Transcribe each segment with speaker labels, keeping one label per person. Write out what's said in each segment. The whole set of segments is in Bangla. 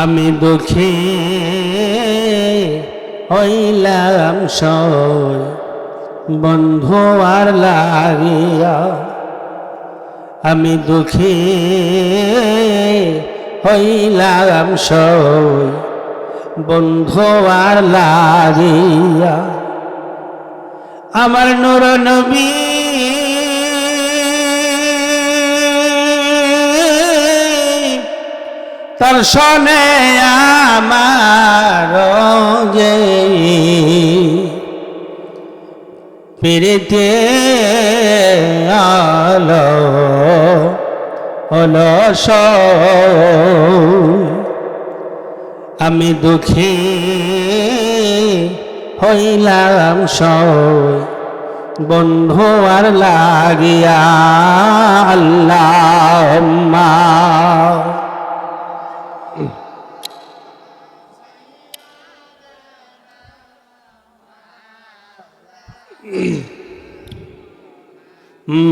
Speaker 1: আমি দুঃখী হইলাম সই। বন্ধু আর লাগিয়া আমি দুঃখী হইলাম সই। বন্ধু আর লাগিয়া আমার নুর নবী তার সনে আমার যে আলো হলো আমি দুঃখী হইলাম সই। বন্ধু আর লাগিয়া আল্লাহ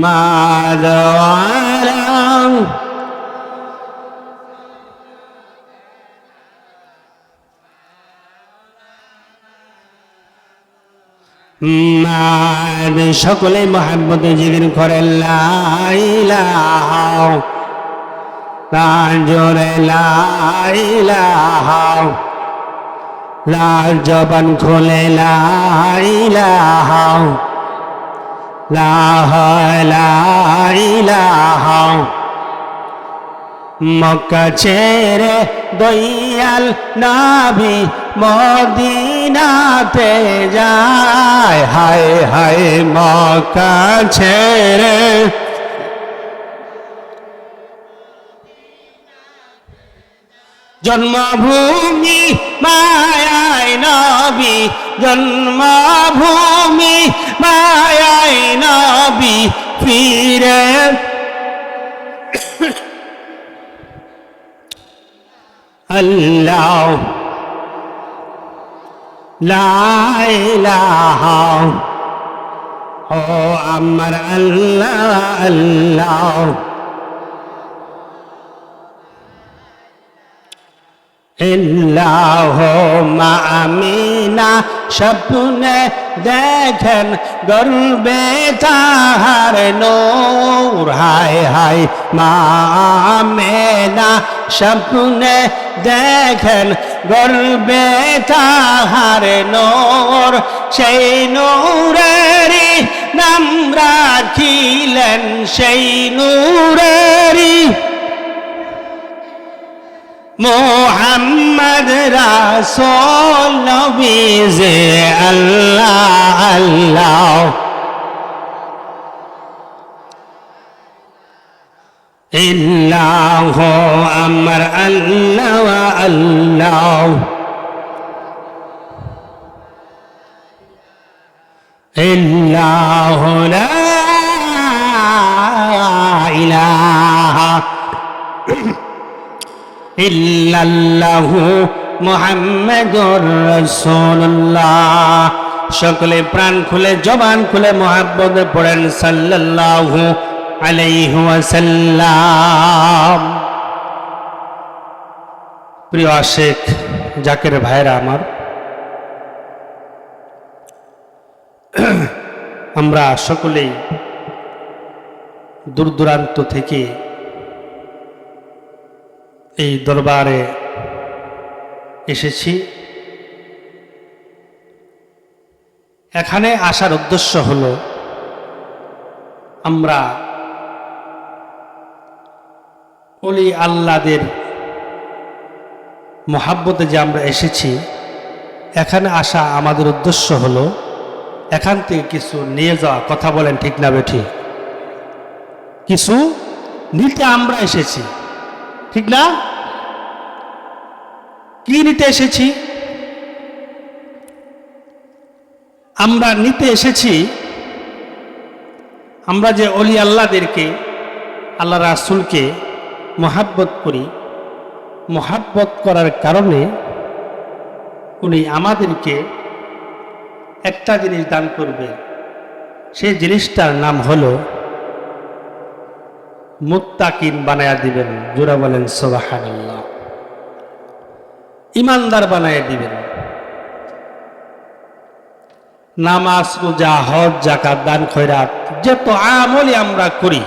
Speaker 1: মাধবারাম সকলে মোহাম্মদ জীবন করে লাইলা লাইলাহ জোরে লাল জবান খোলে লাইলাহ লাহ লাইলাহ মক্কা ছেড়ে দয়াল নাভি মদিনাতে যায়। হায় হায়, মক্কা ছেড়ে জন্মভূমি মায়াই নবী জন্মভূমি মায়াই নবী ফিরে আল্লাহ। লাইলাহ ও আমার আল্লাহ আল্লাহ। ইল্লাহ মামিনা স্বপ্নে দেখেন গর্বে তাহার নূর। হায় হায় মামেনা স্বপ্নে দেখেন গর্বে তাহার নূর। সেই নূরেরই নাম রাখিলেন, সেই নূরেরই মোহাম্মদ রাসোল নবীজে আল্লাহ আল্লাহ ইল্লাহ আমার আল্লাহ আল্লাহ ইল্লাহ লা ইলাহা ইল্লাল্লাহু মুহাম্মাদুর রাসূলুল্লাহ। সকলে প্রাণ খুলে, জবান খুলে মোহাব্বতে পড়েন সাল্লাল্লাহু আলাইহি ওয়াসাল্লাম। প্রিয় আশেখ জাকের ভাইরা আমার, আমরা সকলেই দূর দূরান্ত থেকে এই দরবারে এসেছি। এখানে আসার উদ্দেশ্য হল, আমরা অলি আল্লাদের মহাব্বতে যে আমরা এসেছি, এখানে আসা আমাদের উদ্দেশ্য হল, এখান থেকে কিছু নিয়ে যাওয়া। কথা বলেন ঠিক না বেঠি কিছু নিতে আমরা এসেছি। ঠিক না? কি নিতে এসেছি। আমরা নিতে এসেছি। আমরা যে অলি আল্লাহদেরকে আল্লাহ রাসুলকে মহাব্বত করি, মহাব্বত করার কারণে উনি আমাদেরকে একটা জিনিস দান করবে। সেই জিনিসটার নাম হলো মুত্তাকিন বানায়া দিবেন। জোরা বলেন সোবাহান্লাহ ইমানদার বানায় দিবেন। নামাজ, রোজা, হজ জাকাত দান, খয়রাত যত আমলই আমরা করি,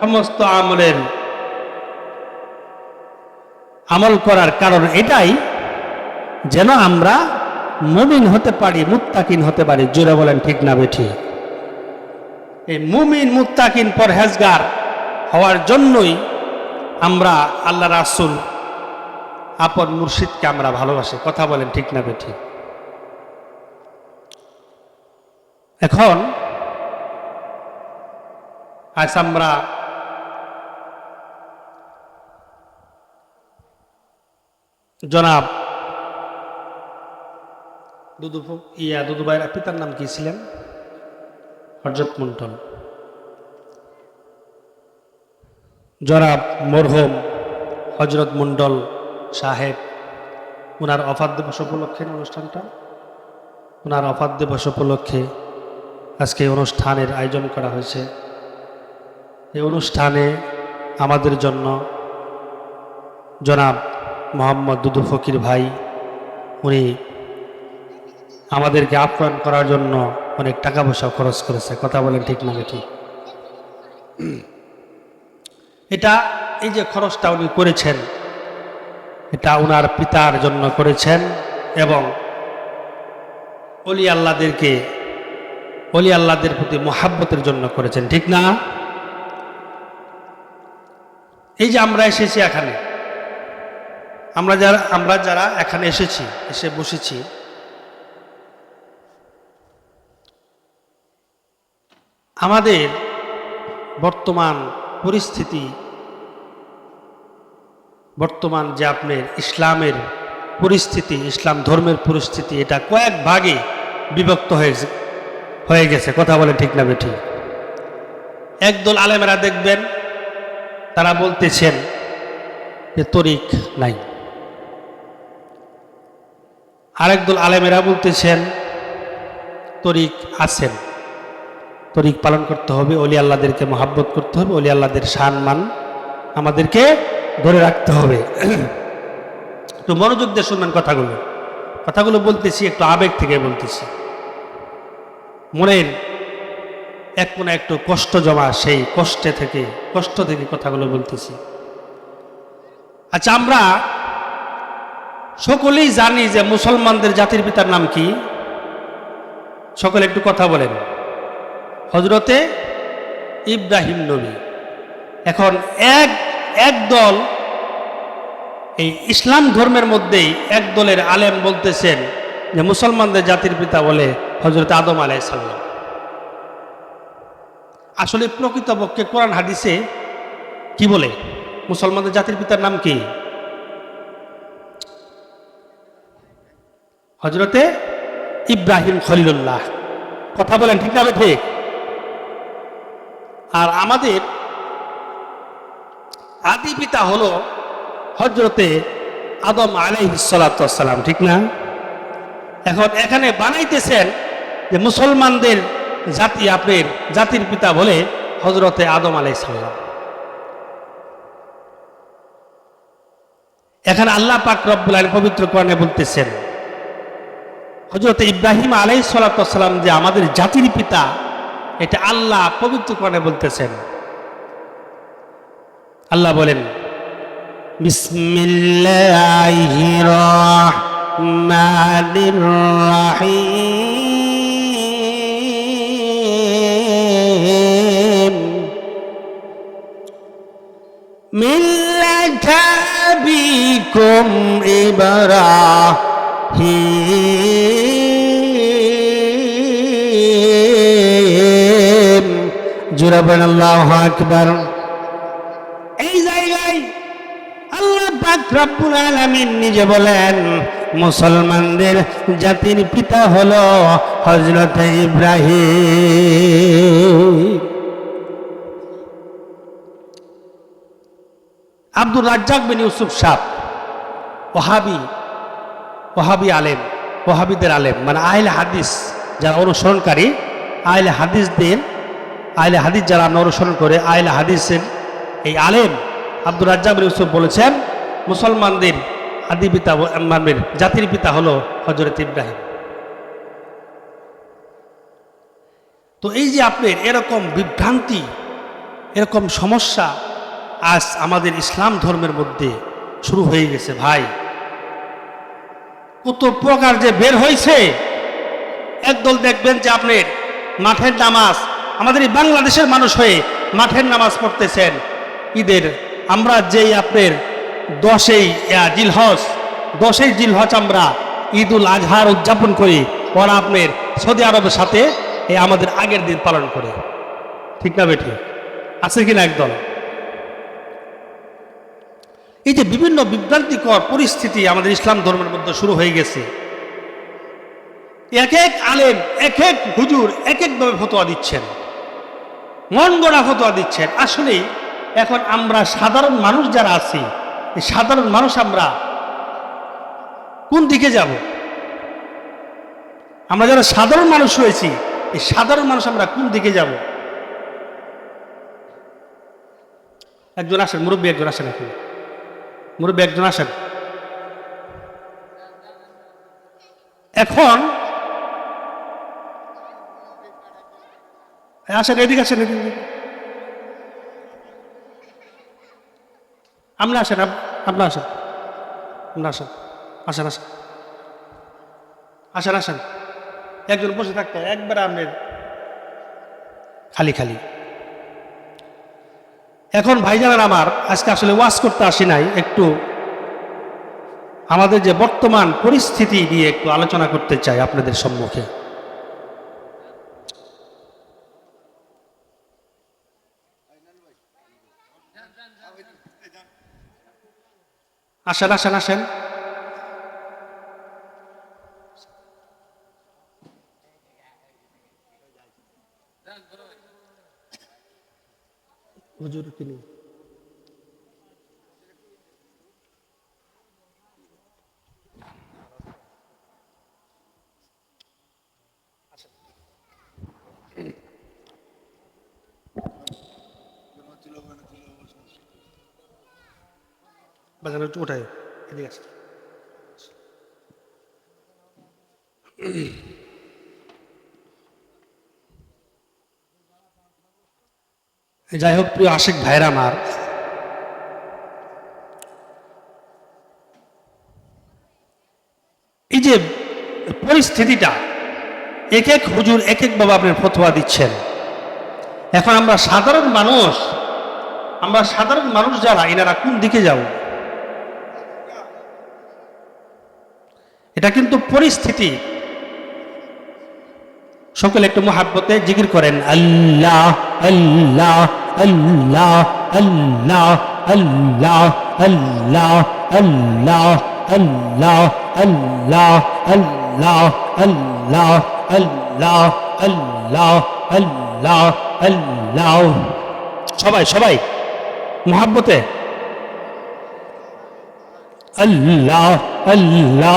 Speaker 1: সমস্ত আমলের আমল করার কারণ এটাই যেন আমরা মুমিন হতে পারি, মুত্তাকিন হতে পারি। জোরে বলেন, ঠিক না বেঠি এই মুমিন, মুত্তাকিন, পরহেজগার হওয়ার জন্যই আমরা আল্লাহ রাসুল আপন মুর্শিদকে আমরা ভালোবাসি। কথা বলেন ঠিক না বেঠি? এখন আজ আমরা জনাব দুদু ইয়া দুদু ভাইয়ের পিতার নাম কি ছিলেন? হরজত মন্ডল জনাব মরহুম হজরত মন্ডল সাহেব। ওনার অফাত দিবস উপলক্ষে অনুষ্ঠানটা। ওনার অফাত দিবস উপলক্ষে আজকে অনুষ্ঠানের আয়োজন করা হয়েছে। এই অনুষ্ঠানে আমাদের জন্য জনাব মোহাম্মদ দুদু ফকির ভাই, উনি আমাদেরকে আপ্যায়ন করার জন্য অনেক টাকা পয়সা খরচ করেছে। কথা বলেন ঠিক না ঠিক এটা এই যে খরচটা উনি করেছেন, এটা ওনার পিতার জন্য করেছেন এবং অলি আল্লাদেরকে অলি আল্লাদের প্রতি মহাব্বতের জন্য করেছেন, ঠিক না? এই যে আমরা এসেছি এখানে, আমরা যারা আমরা যারা এখানে এসেছি, এসে বসেছি, আমাদের বর্তমান পরিস্থিতি বর্তমান যে আপনার ইসলামের পরিস্থিতি, ইসলাম ধর্মের পরিস্থিতি, এটা কয়েক ভাগে বিভক্ত হয়েছে হয়ে গেছে। কথা বলে ঠিক না বেঠি? একদল আলেমেরা দেখবেন, তারা বলতেছেন যে তরিক নাই। আরেকদল আলেমেরা বলতেছেন, তরিক আছেন। তরিক পালন করতে হবে অলি আল্লাদেরকে মহাব্বত করতে হবে অলি আল্লাদের সম্মান আমাদেরকে ধরে রাখতে হবে। একটু মনোযোগ দিয়ে শুনবেন কথাগুলো। কথাগুলো বলতেছি, একটু আবেগ থেকে বলতেছি। মনের এক কোনা একটু কষ্ট জমা, সেই কষ্টে থেকে, কষ্ট থেকে কথাগুলো বলতেছি। আচ্ছা আমরা সকলেই জানি যে মুসলমানদের জাতির পিতার নাম কি? সকলে একটু কথা বলেন। হজরতে ইব্রাহিম নবী। এখন এক এক দল, এই ইসলাম ধর্মের মধ্যেই এক দলের আলেম বলতেছেন যে মুসলমানদের জাতির পিতা বলে হজরত আদম আলাইসাল্লাম আসলে প্রকৃতপক্ষে কোরআন হাদিসে কি বলে? মুসলমানদের জাতির পিতার নাম কি? হজরতে ইব্রাহিম খলিলুল্লাহ। কথা বলেন ঠিক না ঠিক? আর আমাদের আদি পিতা হলো হজরতে আদম আলাইসালাম ঠিক না? এখন এখানে বানাইতেছেন যে মুসলমানদের জাতি আপনার জাতির পিতা বলে হজরতে আদম আলাইসাল্লাম এখানে আল্লাহ পাক রব্বুল আলামিন পবিত্র কোরআনে বলতেছেন হজরত ইব্রাহিম আলাই যে আমাদের জাতির পিতা, এটা আল্লাহ পবিত্র কোরআনে বলতেছেন। আল্লাহ বলেন বিসমিল্লাহির রহমানির রহিম। মিল্লাত আবিকুম ইব্রাহিম। আকবার এই জায়গায় আল্লাহ পাক রব্বুল আলামিন নিজে বলেন, মুসলমানদের জাতির পিতা হলো হজরত ইব্রাহিম। আব্দুর রাজ্জাক বিন ইউসুফ সাহ, ওহাবি ওহাবি আলেম, ওহাবিদের আলেম মানে আহলে হাদিস যারা অনুসরণকারী, আহলে হাদিসদের আহলে হাদিস যারা আমরা অনুসরণ করে, আহলে হাদিসের এই আলেম আব্দুর রাজ্জাক বিন ইউসুফ বলেছেন মুসলমানদের আদি পিতা মানবের জাতির পিতা হলো হজরত ইব্রাহিম। তো এই যে আপনার এরকম বিভ্রান্তি, এরকম সমস্যা আজ আমাদের ইসলাম ধর্মের মধ্যে শুরু হয়ে গেছে ভাই। কত প্রকার যে বের হয়েছে একদল দেখবেন যে আপনার মাঠের নামাজ, আমাদের এই বাংলাদেশের মানুষ হয়ে মাঠের নামাজ পড়তেছেন। ঈদের আমরা যেই আপনার দশই জিলহজ দশই জিলহজ আমরা ঈদ উল আজহার উদযাপন করি ওরা আপনার সৌদি আরবের সাথে এই আমাদের আগের দিন পালন করে। ঠিক না বেঠি? আছে কিনা একদল? এই যে বিভিন্ন বিভ্রান্তিকর পরিস্থিতি আমাদের ইসলাম ধর্মের মধ্যে শুরু হয়ে গেছে। এক এক আলেম, এক এক হুজুর এক একভাবে ফতোয়া দিচ্ছেন। মন গড়া ফতোয়া দিচ্ছেন। আসলে এখন আমরা সাধারণ মানুষ যারা আছি সাধারণ মানুষ আমরা কোন দিকে যাব? আমরা যারা সাধারণ মানুষ হয়েছি এই সাধারণ মানুষ আমরা কোন দিকে যাব? একজন আসেন, মুরব্বী একজন আসেন এখন। মুরব্বী একজন আসেন। এখন আসেন, এদিকে আসেন, এদিকে। আপনি আসেন, আপ- আপনি আসেন। আপনি আসেন। আসেন আসেন। আসেন আসেন। একজন বসে থাকতে একবার আপনার খালি খালি। এখন ভাইজানের আমার, আজকে আসলে ওয়াজ করতে আসি নাই, একটু আমাদের যে বর্তমান পরিস্থিতি নিয়ে একটু আলোচনা করতে চাই আপনাদের সম্মুখে। আসেন আসেন আসেন। হুজুর তিনি বাজানো একটু এদিকে আসেন যাই হোক, প্রিয় আশেক ভাইরা আমার, এই যে পরিস্থিতিটা, এক এক হুজুর, এক এক বাবা আপনার ফতোয়া দিচ্ছেন। এখন আমরা সাধারণ মানুষ, আমরা সাধারণ মানুষ যারা, এনারা কোন দিকে যাব? এটা কিন্তু পরিস্থিতি সকলে একটু মহাব্বতে জিকির করেন আল্লাহ আল্লাহ আল্লাহ আল্লাহ আল্লাহ আল্লাহ আল্লাহ আল্লাহ আল্লাহ আল্লাহ আল্লাহ আল্লাহ আল্লাহ আল্লাহ আল্লাহ সবাই সবাই মহাব্বতে আল্লাহ আল্লাহ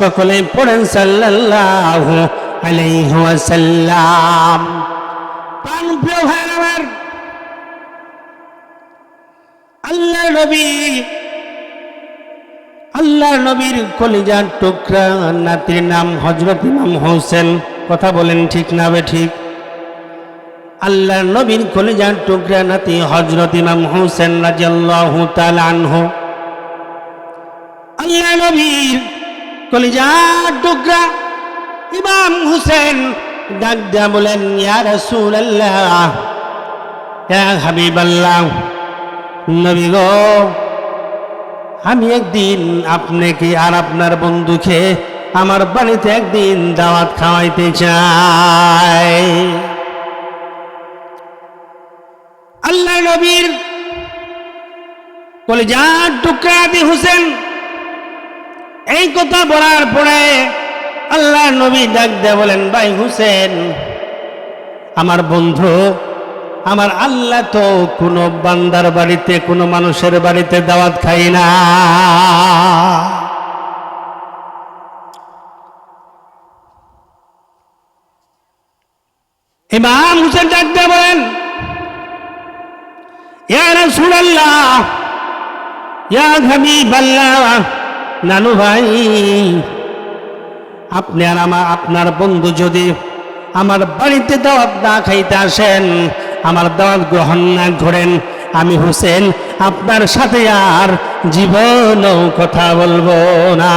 Speaker 1: সকলে পড়েন প্রাণ প্রিয় ভাই আমার আল্লাহ নবী আল্লাহ নবীর কলিজার টুকরা, নাতির নাম হজরত ইমাম হোসেন। কথা বলেন ঠিক না বে ঠিক? আল্লাহ নবীর কলিজার টুকরা নাতি হজরত ইমাম হোসেন রাজিয়াল্লাহু তাআলা আনহু। আল্লাহ নবীর কলিজার টুকরা ইমাম হোসেন ডাক দিয়া বলেন, ইয়া রাসূলুল্লাহ ইয়া হাবিবাল্লাহ, নবী গো, আমি একদিন আপনাকে আর আপনার বন্ধুকে আমার বাড়িতে একদিন দাওয়াত খাওয়াইতে চাই। নবীর কলিজার টুকরা আদি হুসেন, এই কথা বলার পরে আল্লাহ নবী ডাক দিয়ে বলেন, ভাই হুসেন, আমার বন্ধু, আমার আল্লাহ তো কোনো বান্দার বাড়িতে, কোনো মানুষের বাড়িতে দাওয়াত খাই না। ইমাম হুসেন ডাক দিয়ে বলেন ইয়া নানু ভাই, আপনি আর আমার আপনার বন্ধু যদি আমার বাড়িতে দাওয়াত না খাইতে আসেন, আমার দাওয়াত গ্রহণ না করেন, আমি হোসেন, আপনার সাথে আর জীবনও কথা বলব না।